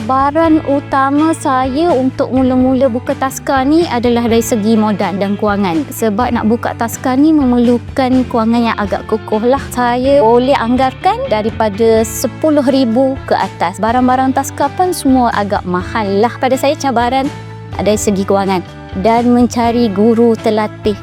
cabaran utama saya untuk mula-mula buka taska ni adalah dari segi modal dan kewangan. Sebab nak buka taska ni memerlukan kewangan yang agak kukuh lah. Saya boleh anggarkan daripada RM10,000 ke atas. Barang-barang taska pun semua agak mahal lah. Pada saya cabaran dari segi kewangan dan mencari guru terlatih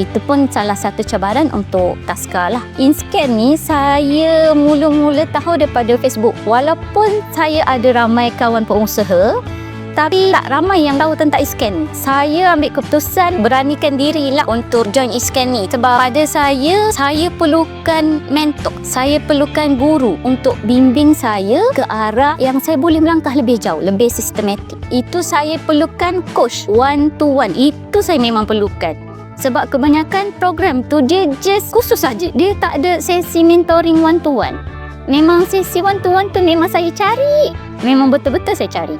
itu pun salah satu cabaran untuk Taska lah. InScan ni saya mula-mula tahu daripada Facebook. Walaupun saya ada ramai kawan pengusaha, tapi tak ramai yang tahu tentang InScan. Saya ambil keputusan beranikan diri lah untuk join InScan ni. Sebab pada saya, saya perlukan mentor. Saya perlukan guru untuk bimbing saya ke arah yang saya boleh melangkah lebih jauh, lebih sistematik. Itu saya perlukan coach one to one. Itu saya memang perlukan sebab kebanyakan program tu dia just khusus saja. Dia tak ada sesi mentoring one to one memang sesi one to one tu memang saya cari. Memang betul-betul saya cari.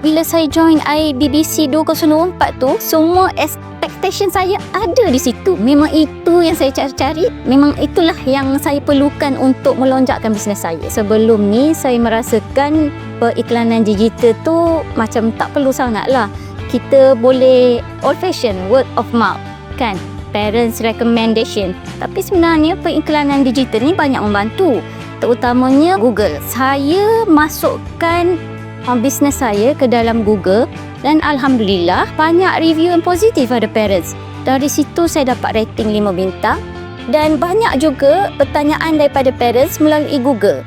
Bila saya join IBBC 2024 tu semua expectation saya ada di situ. Memang itu yang saya cari-cari. Memang itulah yang saya perlukan untuk melonjakkan bisnes saya. Sebelum ni saya merasakan periklanan digital tu macam tak perlu sangat lah kita boleh old fashion word of mouth kan? Parents recommendation. Tapi sebenarnya periklanan digital ni banyak membantu. Terutamanya Google. Saya masukkan uh, bisnes saya ke dalam Google dan Alhamdulillah banyak review yang positif ada parents. Dari situ saya dapat rating 5 bintang dan banyak juga pertanyaan daripada parents melalui Google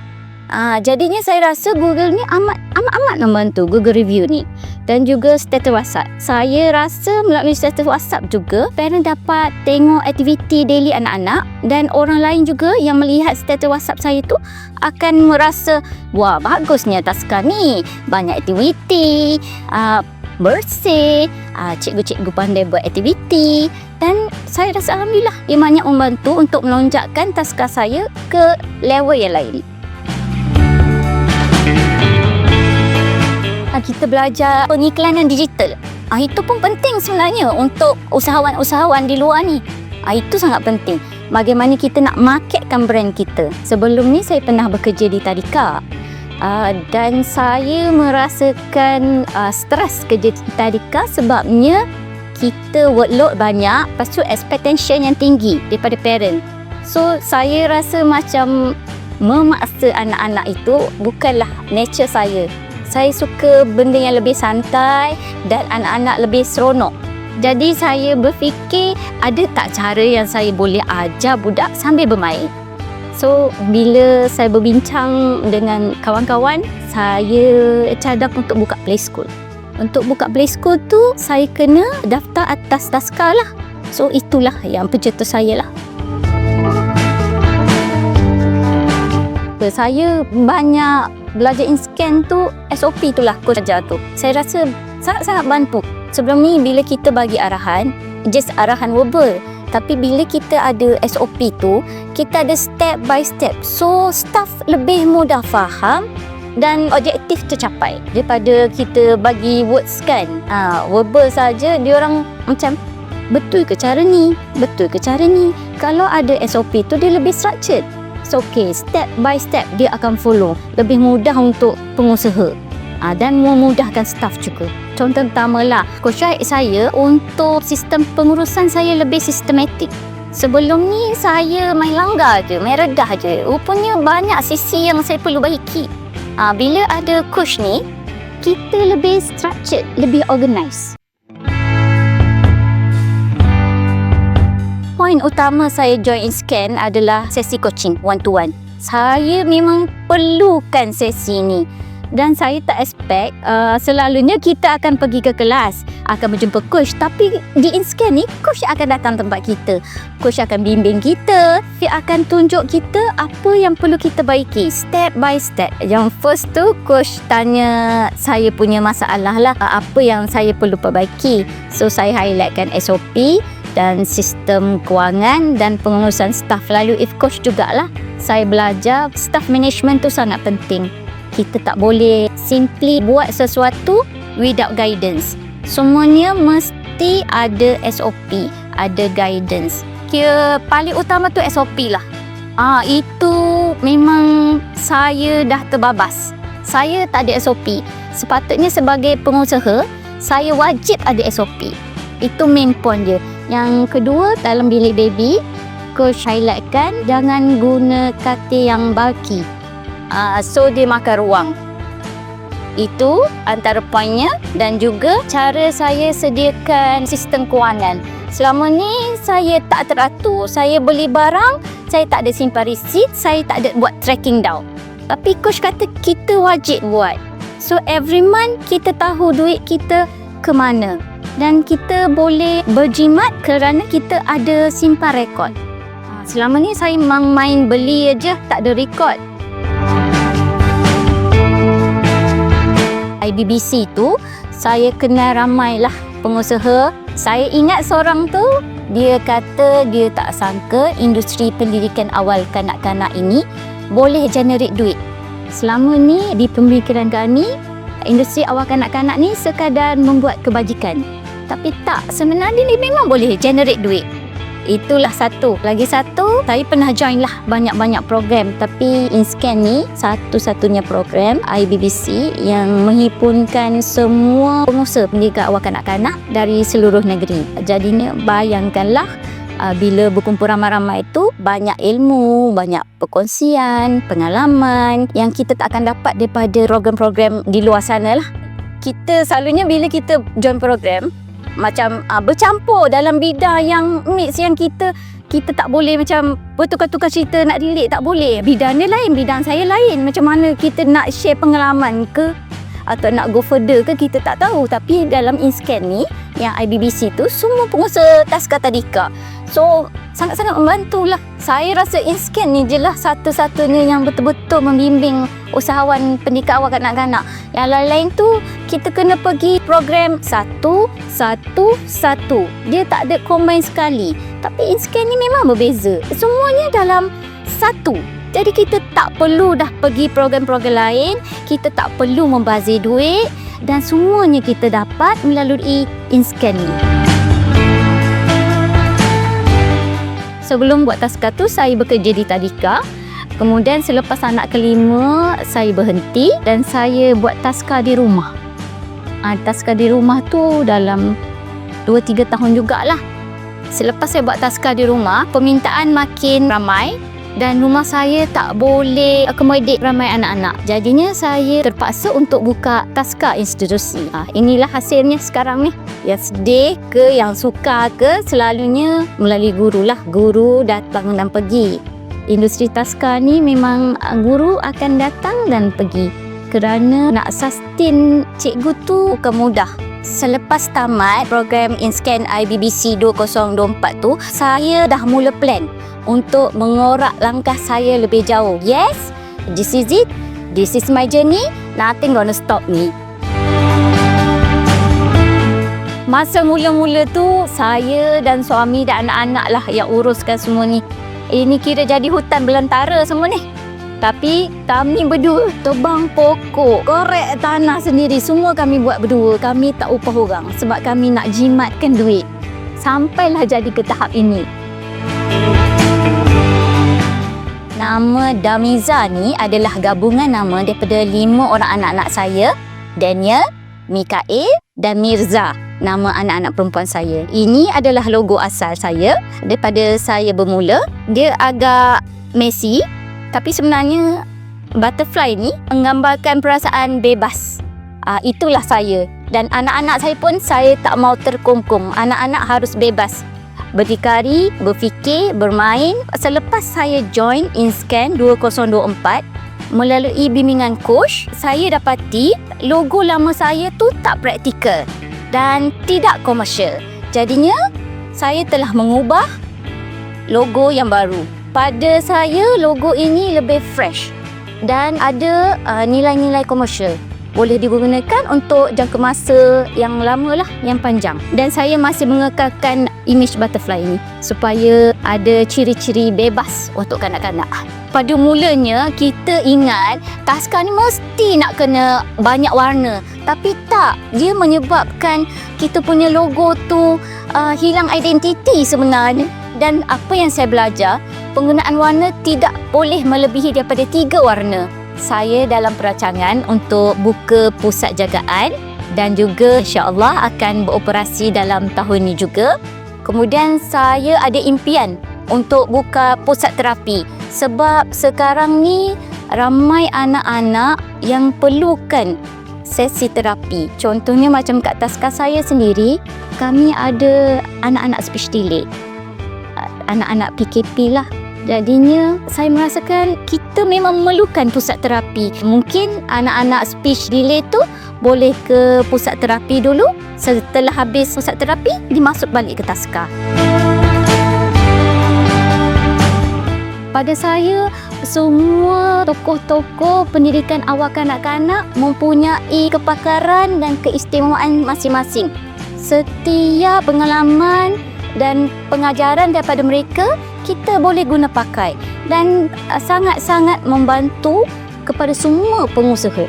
Ah, jadinya saya rasa Google ni amat amat amat membantu Google review ni. Dan juga status WhatsApp. Saya rasa melalui status WhatsApp juga parent dapat tengok aktiviti daily anak-anak dan orang lain juga yang melihat status WhatsApp saya tu akan merasa wah bagusnya taska ni. Banyak aktiviti. Uh, bersih. Uh, cikgu-cikgu pandai buat aktiviti. Dan saya rasa Alhamdulillah ia banyak membantu untuk melonjakkan taska saya ke level yang lain. Kita belajar pengiklanan digital. Ah, itu pun penting sebenarnya untuk usahawan-usahawan di luar ni. Ah, itu sangat penting. Bagaimana kita nak marketkan brand kita. Sebelum ni saya pernah bekerja di Tadika. Uh, dan saya merasakan uh, stres kerja di Tadika sebabnya kita workload banyak lepas tu expectation yang tinggi daripada parent. So saya rasa macam memaksa anak-anak itu bukanlah nature saya saya suka benda yang lebih santai dan anak-anak lebih seronok. Jadi saya berfikir ada tak cara yang saya boleh ajar budak sambil bermain. So bila saya berbincang dengan kawan-kawan, saya cadang untuk buka play school. Untuk buka play school tu saya kena daftar atas taska lah. So itulah yang pencetus saya lah. Saya banyak belajar in-scan tu SOP tu lah coach ajar tu. Saya rasa sangat-sangat bantu. Sebelum ni bila kita bagi arahan, just arahan verbal. Tapi bila kita ada SOP tu, kita ada step by step. So staff lebih mudah faham dan objektif tercapai daripada kita bagi words kan. Ha, verbal saja dia orang macam betul ke cara ni? Betul ke cara ni? Kalau ada SOP tu dia lebih structured it's okay. Step by step dia akan follow. Lebih mudah untuk pengusaha. Ha, dan memudahkan staff juga. Contoh pertama lah, Coach Syed saya untuk sistem pengurusan saya lebih sistematik. Sebelum ni saya main langgar je, main redah je. Rupanya banyak sisi yang saya perlu baiki. Ha, bila ada coach ni, kita lebih structured, lebih organised. Poin utama saya join in scan adalah sesi coaching one to one. Saya memang perlukan sesi ni dan saya tak expect uh, selalunya kita akan pergi ke kelas akan berjumpa coach. Tapi di InScan ni coach akan datang tempat kita. Coach akan bimbing kita dia akan tunjuk kita apa yang perlu kita baiki step by step. Yang first tu coach tanya saya punya masalah lah apa yang saya perlu perbaiki. So saya highlightkan SOP dan sistem kewangan dan pengurusan staff lalu if coach jugalah saya belajar staff management tu sangat penting kita tak boleh simply buat sesuatu without guidance semuanya mesti ada SOP ada guidance kira paling utama tu SOP lah Ah itu memang saya dah terbabas. Saya tak ada SOP. Sepatutnya sebagai pengusaha, saya wajib ada SOP. Itu main point dia. Yang kedua, dalam bilik baby, coach highlightkan jangan guna katil yang bulky. Uh, so, dia makan ruang. Itu antara poinnya dan juga cara saya sediakan sistem kewangan. Selama ni saya tak teratur. Saya beli barang, saya tak ada simpan resit, saya tak ada buat tracking down. Tapi coach kata kita wajib buat. So every month kita tahu duit kita ke mana. Dan kita boleh berjimat kerana kita ada simpan rekod. Ha, selama ni saya memang main beli aja tak ada rekod. IBBC tu saya kenal ramai lah pengusaha. Saya ingat seorang tu dia kata dia tak sangka industri pendidikan awal kanak-kanak ini boleh generate duit. Selama ni di pemikiran kami industri awal kanak-kanak ni sekadar membuat kebajikan. Tapi tak, sebenarnya ni memang boleh generate duit. Itulah satu. Lagi satu, saya pernah join lah banyak-banyak program. Tapi InScan ni satu-satunya program IBBC yang menghimpunkan semua pengusaha pendidikan awal kanak-kanak dari seluruh negeri. Jadinya bayangkanlah uh, bila berkumpul ramai-ramai itu banyak ilmu, banyak perkongsian, pengalaman yang kita tak akan dapat daripada program-program di luar sana lah. Kita selalunya bila kita join program, macam uh, bercampur dalam bidang yang mix yang kita kita tak boleh macam bertukar-tukar cerita nak relate tak boleh. Bidang dia lain bidang saya lain. Macam mana kita nak share pengalaman ke atau nak go further ke kita tak tahu. Tapi dalam InScan ni yang IBBC tu semua pengusaha taska tadika so sangat-sangat membantulah. Saya rasa InScan ni je lah satu-satunya yang betul-betul membimbing usahawan pendidikan awal kanak-kanak. Yang lain-lain tu kita kena pergi program satu, satu, satu. Dia tak ada combine sekali. Tapi InScan ni memang berbeza. Semuanya dalam satu. Jadi kita tak perlu dah pergi program-program lain, kita tak perlu membazir duit. Dan semuanya kita dapat melalui InScan ni. Sebelum buat taska tu, saya bekerja di Tadika. Kemudian selepas anak kelima, saya berhenti dan saya buat taska di rumah. Ha, taska di rumah tu dalam 2-3 tahun jugalah. Selepas saya buat taska di rumah, permintaan makin ramai dan rumah saya tak boleh accommodate ramai anak-anak. Jadinya saya terpaksa untuk buka taska institusi. Ha, inilah hasilnya sekarang ni. Yang sedih ke, yang suka ke, selalunya melalui guru lah. Guru datang dan pergi. Industri taska ni memang guru akan datang dan pergi. Kerana nak sustain cikgu tu bukan mudah. Selepas tamat program InScan IBBC 2024 tu, saya dah mula plan untuk mengorak langkah saya lebih jauh. Yes, this is it. This is my journey. Nothing gonna stop me. Masa mula-mula tu, saya dan suami dan anak-anak lah yang uruskan semua ni. Ini kira jadi hutan belantara semua ni. Tapi kami berdua tebang pokok, korek tanah sendiri. Semua kami buat berdua. Kami tak upah orang sebab kami nak jimatkan duit. Sampailah jadi ke tahap ini. Nama Damiza ni adalah gabungan nama daripada lima orang anak-anak saya. Daniel, Mikael dan Mirza. Nama anak-anak perempuan saya. Ini adalah logo asal saya daripada saya bermula. Dia agak messy tapi sebenarnya butterfly ni menggambarkan perasaan bebas. Uh, itulah saya. Dan anak-anak saya pun saya tak mau terkongkong. Anak-anak harus bebas berdikari, berfikir, bermain. Selepas saya join InScan 2024, melalui bimbingan coach, saya dapati logo lama saya tu tak praktikal dan tidak komersial. Jadinya, saya telah mengubah logo yang baru. Pada saya, logo ini lebih fresh dan ada uh, nilai-nilai komersial boleh digunakan untuk jangka masa yang lama lah, yang panjang. Dan saya masih mengekalkan image butterfly ini supaya ada ciri-ciri bebas untuk kanak-kanak. Pada mulanya kita ingat taska ni mesti nak kena banyak warna. Tapi tak, dia menyebabkan kita punya logo tu uh, hilang identiti sebenarnya. Dan apa yang saya belajar, penggunaan warna tidak boleh melebihi daripada tiga warna. Saya dalam perancangan untuk buka pusat jagaan dan juga insya-Allah akan beroperasi dalam tahun ini juga. Kemudian saya ada impian untuk buka pusat terapi sebab sekarang ni ramai anak-anak yang perlukan sesi terapi. Contohnya macam kat taska saya sendiri, kami ada anak-anak speech delay. Anak-anak PKP lah. Jadinya saya merasakan kita memang memerlukan pusat terapi. Mungkin anak-anak speech delay tu boleh ke pusat terapi dulu. Setelah habis pusat terapi, dimasuk balik ke taska. Pada saya, semua tokoh-tokoh pendidikan awal kanak-kanak mempunyai kepakaran dan keistimewaan masing-masing. Setiap pengalaman dan pengajaran daripada mereka kita boleh guna pakai dan uh, sangat-sangat membantu kepada semua pengusaha.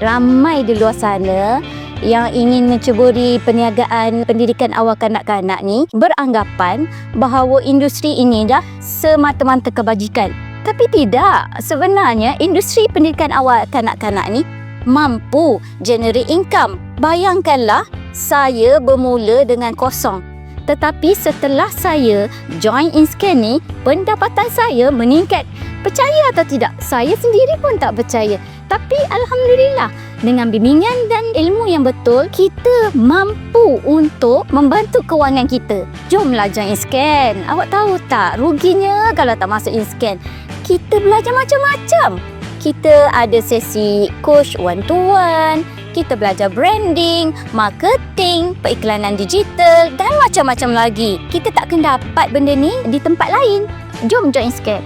Ramai di luar sana yang ingin menceburi perniagaan pendidikan awal kanak-kanak ni beranggapan bahawa industri ini dah semata-mata kebajikan. Tapi tidak, sebenarnya industri pendidikan awal kanak-kanak ni mampu generate income. Bayangkanlah saya bermula dengan kosong. Tetapi setelah saya join InScan ni, pendapatan saya meningkat. Percaya atau tidak, saya sendiri pun tak percaya. Tapi Alhamdulillah, dengan bimbingan dan ilmu yang betul, kita mampu untuk membantu kewangan kita. Jomlah join InScan. Awak tahu tak, ruginya kalau tak masuk InScan. Kita belajar macam-macam. Kita ada sesi coach one to one, kita belajar branding, marketing, periklanan digital dan macam-macam lagi. Kita tak akan dapat benda ni di tempat lain. Jom join Scan.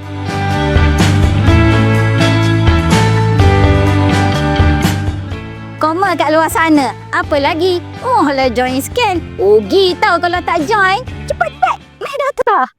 Koma kat luar sana. Apa lagi? Oh lah join Scan. Rugi tau kalau tak join. Cepat-cepat. Meh dah